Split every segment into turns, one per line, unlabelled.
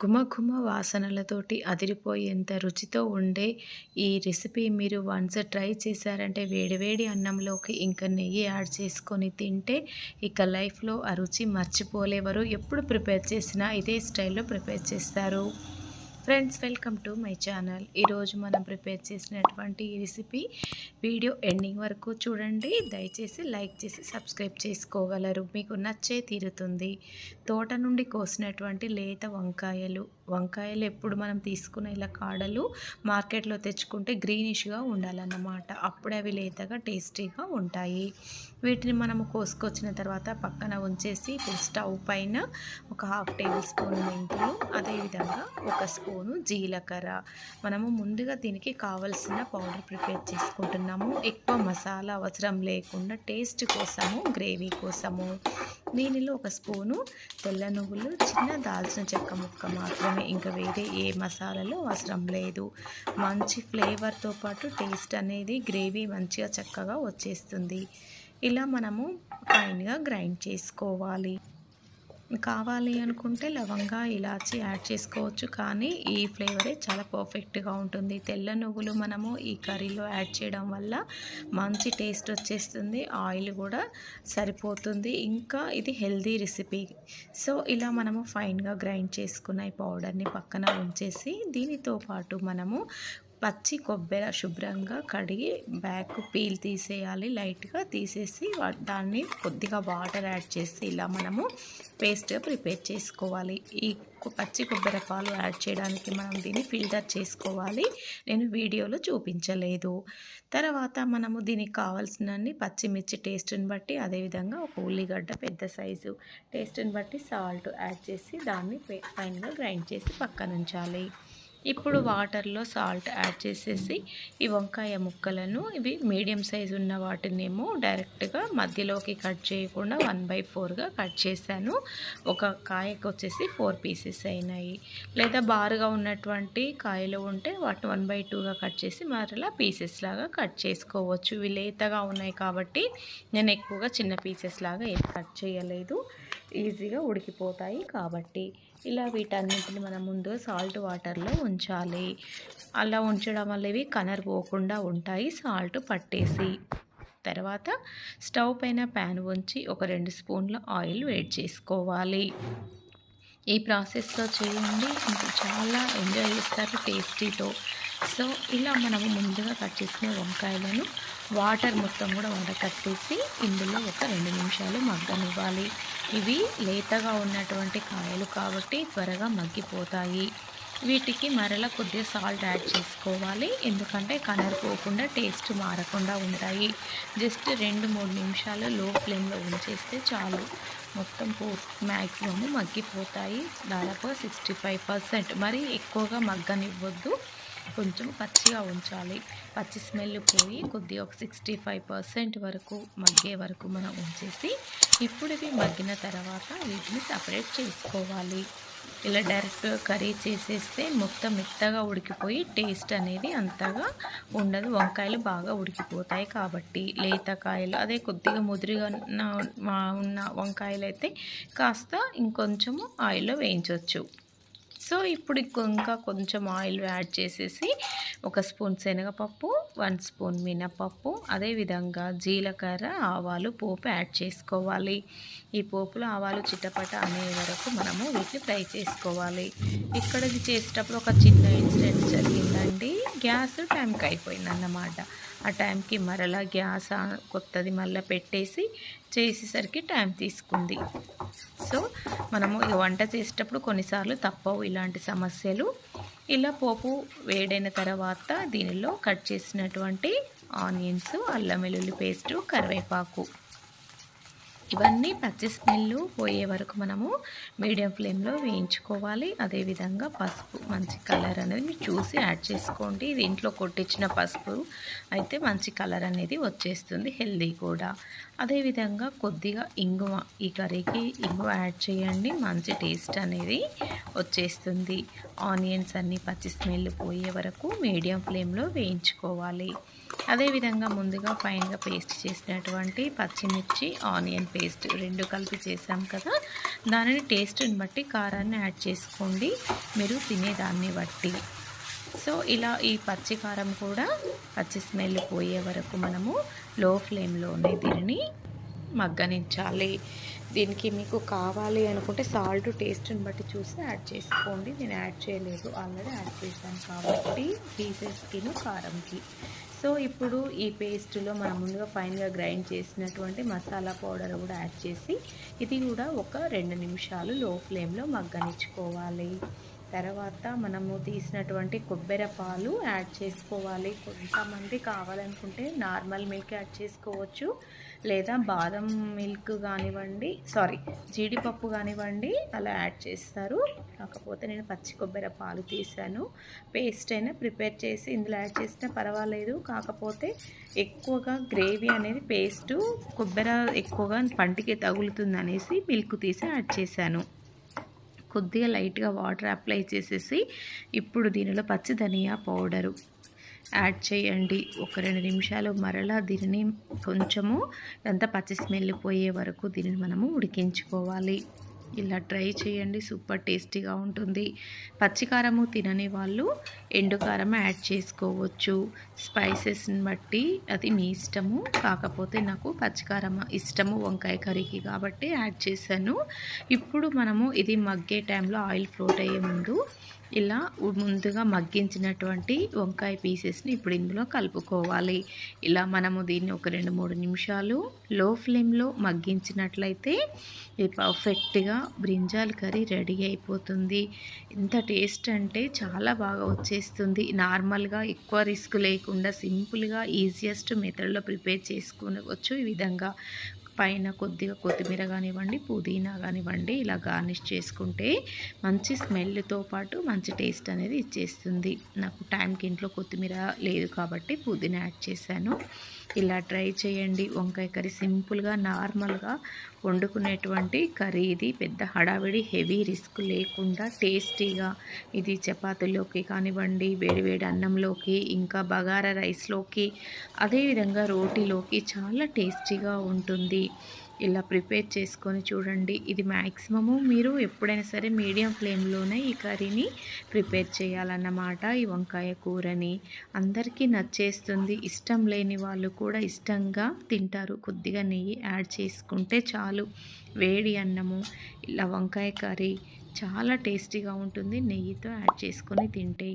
ఘుమఘుమ వాసనలతోటి అదిరిపోయేంత రుచితో ఉండే ఈ రెసిపీ మీరు వన్స్ ట్రై చేశారంటే వేడివేడి అన్నంలోకి ఇంకా నెయ్యి యాడ్ చేసుకొని తింటే ఇక లైఫ్లో ఆ రుచి మర్చిపోలేవరు. ఎప్పుడు ప్రిపేర్ చేసినా ఇదే స్టైల్లో ప్రిపేర్ చేస్తారు. Friends welcome to my channel ఈరోజు మనం ప్రిపేర్ చేసినటువంటి ఈ రెసిపీ వీడియో ఎండింగ్ వరకు చూడండి. దయచేసి లైక్ చేసి సబ్స్క్రైబ్ చేసుకోగలరు. మీకు నచ్చే తీరుతుంది. తోట నుండి కోసినటువంటి లేత వంకాయలు వంకాయలు ఎప్పుడు మనం తీసుకునే ఇలా కాడలు మార్కెట్లో తెచ్చుకుంటే గ్రీనిష్గా ఉండాలన్నమాట. అప్పుడే అవి లేతగా టేస్టీగా ఉంటాయి. వీటిని మనము కోసుకొచ్చిన తర్వాత పక్కన ఉంచేసి ఇప్పుడు స్టవ్ పైన ఒక హాఫ్ టేబుల్ స్పూన్ మెంతులు అదేవిధంగా ఒక స్పూను జీలకర్ర. మనము ముందుగా దీనికి కావలసిన పౌడర్ ప్రిపేర్ చేసుకుంటున్నాము. ఎక్కువ మసాలా అవసరం లేకుండా టేస్ట్ కోసము గ్రేవీ కోసము. దీనిలో ఒక స్పూను తెల్ల నువ్వులు చిన్న దాల్చిన చెక్క ముక్క మాత్రమే. ఇంకా వేరే ఏ మసాలాలు అవసరం లేదు. మంచి ఫ్లేవర్తో పాటు టేస్ట్ అనేది గ్రేవీ మంచిగా చక్కగా వచ్చేస్తుంది. ఇలా మనము ఫైన్గా గ్రైండ్ చేసుకోవాలి. కావాలి అనుకుంటే లవంగా ఇలాచి యాడ్ చేసుకోవచ్చు. కానీ ఈ ఫ్లేవరే చాలా పర్ఫెక్ట్గా ఉంటుంది. తెల్ల నువ్వులు మనము ఈ కర్రీలో యాడ్ చేయడం వల్ల మంచి టేస్ట్ వచ్చేస్తుంది. ఆయిల్ కూడా సరిపోతుంది. ఇంకా ఇది హెల్దీ రెసిపీ. సో ఇలా మనము ఫైన్గా గ్రైండ్ చేసుకున్న ఈ పౌడర్ని పక్కన ఉంచేసి దీనితో పాటు మనము పచ్చి కొబ్బరి శుభ్రంగా కడిగి బ్యాక్ పీల్ తీసేయాలి. లైట్గా తీసేసి దాన్ని కొద్దిగా వాటర్ యాడ్ చేసి ఇలా మనము పేస్ట్గా ప్రిపేర్ చేసుకోవాలి. ఈ పచ్చి కొబ్బరి పాలు యాడ్ చేయడానికి మనం దీన్ని ఫిల్టర్ చేసుకోవాలి. నేను వీడియోలో చూపించలేదు. తర్వాత మనము దీనికి కావాల్సినన్ని పచ్చిమిర్చి టేస్ట్ని బట్టి అదేవిధంగా ఒక ఉల్లిగడ్డ పెద్ద సైజు టేస్ట్ని బట్టి సాల్ట్ యాడ్ చేసి దాన్ని ఫైన్గా గ్రైండ్ చేసి పక్కన ఉంచాలి ఇప్పుడు వాటర్లో సాల్ట్ యాడ్ చేసేసి ఈ వంకాయ ముక్కలను ఇవి మీడియం సైజు ఉన్న వాటినేమో డైరెక్ట్గా మధ్యలోకి కట్ చేయకుండా వన్ బై ఫోర్గా కట్ చేశాను. ఒక కాయకు వచ్చేసి ఫోర్ పీసెస్ అయినాయి. లేదా బారుగా ఉన్నటువంటి కాయలు ఉంటే వాటిని వన్ బై టూగా కట్ చేసి మరలా పీసెస్ లాగా కట్ చేసుకోవచ్చు. ఇవి లేతగా ఉన్నాయి కాబట్టి నేను ఎక్కువగా చిన్న పీసెస్ లాగా ఏం కట్ చేయలేదు. ఈజీగా ఉడికిపోతాయి కాబట్టి ఇలా వీటన్నింటిని మనం ముందుగా సాల్ట్ వాటర్లో ఉంచాలి. అలా ఉంచడం వల్ల ఇవి కనర్ పోకుండా ఉంటాయి. సాల్ట్ పట్టేసి. తర్వాత స్టవ్ పైన ప్యాన్ ఉంచి ఒక రెండు స్పూన్ల ఆయిల్ వేడి చేసుకోవాలి. ఈ ప్రాసెస్లో చేయండి. ఇంకా చాలా ఎంజాయ్ చేస్తారు టేస్టీతో. సో ఇలా మనము ముందుగా కట్ చేసిన వంకాయలను వాటర్ మొత్తం కూడా వడకట్టేసి ఇందులో ఒక రెండు నిమిషాలు మగ్గనివ్వాలి. ఇవి లేతగా ఉన్నటువంటి కాయలు కాబట్టి త్వరగా మగ్గిపోతాయి. వీటికి మరలా కొద్దిగా సాల్ట్ యాడ్ చేసుకోవాలి. ఎందుకంటే కలర్ పోకుండా టేస్ట్ మారకుండా ఉంటాయి. జస్ట్ రెండు మూడు నిమిషాలు లో ఫ్లేమ్లో ఉంచేస్తే చాలు. మొత్తం పో మ్యాక్సిమమ్ మగ్గిపోతాయి. దాదాపు సిక్స్టీ ఫైవ్ పర్సెంట్. మరి ఎక్కువగా మగ్గనివ్వద్దు. కొంచెం పచ్చిగా ఉంచాలి. పచ్చి స్మెల్ పోయి కొద్దిగా ఒక సిక్స్టీ ఫైవ్ పర్సెంట్ వరకు మగ్గే వరకు మనం ఉంచేసి ఇప్పుడు ఇవి మగ్గిన తర్వాత వీటిని సపరేట్ చేసుకోవాలి. ఇలా డైరెక్ట్ కర్రీ చేసేస్తే మొత్తం మెత్తగా ఉడికిపోయి టేస్ట్ అనేది అంతగా ఉండదు. వంకాయలు బాగా ఉడికిపోతాయి కాబట్టి లేత కాయలు అదే కొద్దిగా ముదిరిగా ఉన్న వంకాయలు అయితే కాస్త ఇంకొంచెము ఆయిల్లో వేయించవచ్చు సో ఇప్పుడు ఇంకా కొంచెం ఆయిల్ యాడ్ చేసేసి ఒక స్పూన్ శనగపప్పు వన్ స్పూన్ మినపప్పు అదేవిధంగా జీలకర్ర ఆవాలు పోపు యాడ్ చేసుకోవాలి. ఈ పోపులో ఆవాలు చిట్టపట అనే వరకు మనము వీటిని ఫ్రై చేసుకోవాలి. ఇక్కడ ఇది చేసేటప్పుడు ఒక చిన్న ఇన్సిడెంట్ జరిగిందండి గ్యాస్ టైంకి అయిపోయింది అన్నమాట ఆ టైంకి మరలా గ్యాస్ కొత్తది మళ్ళీ పెట్టేసి చేసేసరికి టైం తీసుకుంది. సో మనము వంట చేసేటప్పుడు కొన్నిసార్లు తప్పవు ఇలాంటి సమస్యలు. ఇలా పోపు వేడైన తర్వాత దీనిలో కట్ చేసినటువంటి ఆనియన్స్ అల్లం వెల్లుల్లి పేస్టు కరివేపాకు. ఇవన్నీ పచ్చి స్మెల్ పోయే వరకు మనము మీడియం ఫ్లేమ్లో వేయించుకోవాలి. అదేవిధంగా పసుపు మంచి కలర్ అనేది మీరు చూసి యాడ్ చేసుకోండి. ఇది ఇంట్లో కొట్టించిన పసుపు అయితే మంచి కలర్ అనేది వచ్చేస్తుంది హెల్దీ కూడా. అదేవిధంగా కొద్దిగా ఇంగువ ఈ కర్రీకి ఇంగువ యాడ్ చేయండి. మంచి టేస్ట్ అనేది వచ్చేస్తుంది. ఆనియన్స్ అన్నీ పచ్చి స్మెల్ పోయే వరకు మీడియం ఫ్లేమ్లో వేయించుకోవాలి. అదేవిధంగా ముందుగా ఫైన్గా పేస్ట్ చేసినటువంటి పచ్చిమిర్చి ఆనియన్ పేస్ట్ రెండు కలిపి చేసాం కదా. దానిని టేస్ట్ని బట్టి కారాన్ని యాడ్ చేసుకోండి. మీరు తినేదాన్ని బట్టి. సో ఇలా ఈ పచ్చి కారం కూడా పచ్చి స్మెల్ పోయే వరకు మనము లో ఫ్లేమ్లోనే దీనిని మగ్గనించాలి. దీనికి మీకు కావాలి అనుకుంటే సాల్ట్ టేస్ట్ని బట్టి చూసి యాడ్ చేసుకోండి. నేను యాడ్ చేయలేదు. ఆల్రెడీ యాడ్ చేశాను కాబట్టి పీసెస్కి కారంకి. సో ఇప్పుడు ఈ పేస్ట్లో మనం ముందుగా ఫైన్గా గ్రైండ్ చేసినటువంటి మసాలా పౌడర్ కూడా యాడ్ చేసి ఇది కూడా ఒక రెండు నిమిషాలు లో ఫ్లేమ్లో మగ్గనిచ్చుకోవాలి. తర్వాత మనము తీసినటువంటి కొబ్బరి పాలు యాడ్ చేసుకోవాలి. కొంతమంది కావాలనుకుంటే నార్మల్ మిల్క్ యాడ్ చేసుకోవచ్చు. లేదా బాదం మిల్క్ కానివ్వండి సారీ జీడిపప్పు కానివ్వండి అలా యాడ్ చేస్తారు. కాకపోతే నేను పచ్చి కొబ్బరి పాలు తీసాను. పేస్ట్ అయినా ప్రిపేర్ చేసి ఇందులో యాడ్ చేసినా పర్వాలేదు. కాకపోతే ఎక్కువగా గ్రేవీ అనేది పేస్టు కొబ్బరి ఎక్కువగా పంటికి తగులుతుంది అనేసి మిల్క్ తీసి యాడ్ చేశాను. కొద్దిగా లైట్గా వాటర్ అప్లై చేసేసి ఇప్పుడు దీనిలో పచ్చి ధనియా పౌడరు. యాడ్ చేయండి. ఒక రెండు నిమిషాలు మరలా దీనిని కొంచెము ఎంత పచ్చి స్మెల్ పోయే వరకు దీనిని మనము ఉడికించుకోవాలి. ఇలా ట్రై చేయండి. సూపర్ టేస్టీగా ఉంటుంది. పచ్చికారము తినని వాళ్ళు ఎండుకారం యాడ్ చేసుకోవచ్చు. స్పైసెస్ని బట్టి అది మీ ఇష్టము. కాకపోతే నాకు పచ్చికారం ఇష్టము వంకాయ కర్రీకి కాబట్టి యాడ్ చేశాను. ఇప్పుడు మనము ఇది మగ్గే టైంలో ఆయిల్ ఫ్లోట్ అయ్యే ముందు ఇలా ముందుగా మగ్గించినటువంటి వంకాయ పీసెస్ని ఇప్పుడు ఇందులో కలుపుకోవాలి. ఇలా మనము దీన్ని ఒక రెండు మూడు నిమిషాలు లో ఫ్లేమ్లో మగ్గించినట్లయితే ఇది పర్ఫెక్ట్గా బ్రింజాల్ కర్రీ రెడీ అయిపోతుంది. ఎంత టేస్ట్ అంటే చాలా బాగా వచ్చేస్తుంది. నార్మల్గా ఎక్కువ రిస్క్ లేకుండా సింపుల్గా ఈజియెస్ట్ మెథడ్లో ప్రిపేర్ చేసుకోవచ్చు ఈ విధంగా. పైన కొద్దిగా కొత్తిమీర కానివ్వండి పుదీనా కానివ్వండి ఇలా గార్నిష్ చేసుకుంటే మంచి స్మెల్తో పాటు మంచి టేస్ట్ అనేది ఇచ్చేస్తుంది. నాకు టైంకి ఇంట్లో కొత్తిమీర లేదు కాబట్టి పుదీనా యాడ్ చేశాను. ఇలా ట్రై చేయండి. వంకాయ కర్రీ సింపుల్గా నార్మల్గా వండుకునేటువంటి కర్రీ ఇది. పెద్ద హడావిడి హెవీ రిస్క్ లేకుండా టేస్టీగా ఇది చపాతీలోకి కానివ్వండి వేడివేడి అన్నంలోకి ఇంకా బగారా రైస్లోకి అదేవిధంగా రోటీలోకి చాలా టేస్టీగా ఉంటుంది. ఇలా ప్రిపేర్ చేసుకొని చూడండి. ఇది మ్యాక్సిమము మీరు ఎప్పుడైనా సరే మీడియం ఫ్లేమ్లోనే ఈ కర్రీని ప్రిపేర్ చేయాలన్నమాట. ఈ వంకాయ కూరని అందరికీ నచ్చేస్తుంది. ఇష్టం లేని వాళ్ళు కూడా ఇష్టంగా తింటారు. కొద్దిగా నెయ్యి యాడ్ చేసుకుంటే చాలు. వేడి అన్నము ఇలా వంకాయ కర్రీ చాలా టేస్టీగా ఉంటుంది. నెయ్యితో యాడ్ చేసుకొని తింటే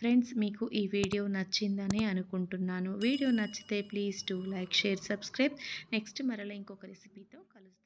ఫ్రెండ్స్ మీకు ఈ వీడియో నచ్చిందని అనుకుంటున్నాను. వీడియో నచ్చితే please to like share subscribe. Next మరలా ఇంకొక రెసిపీతో కలుస్తాను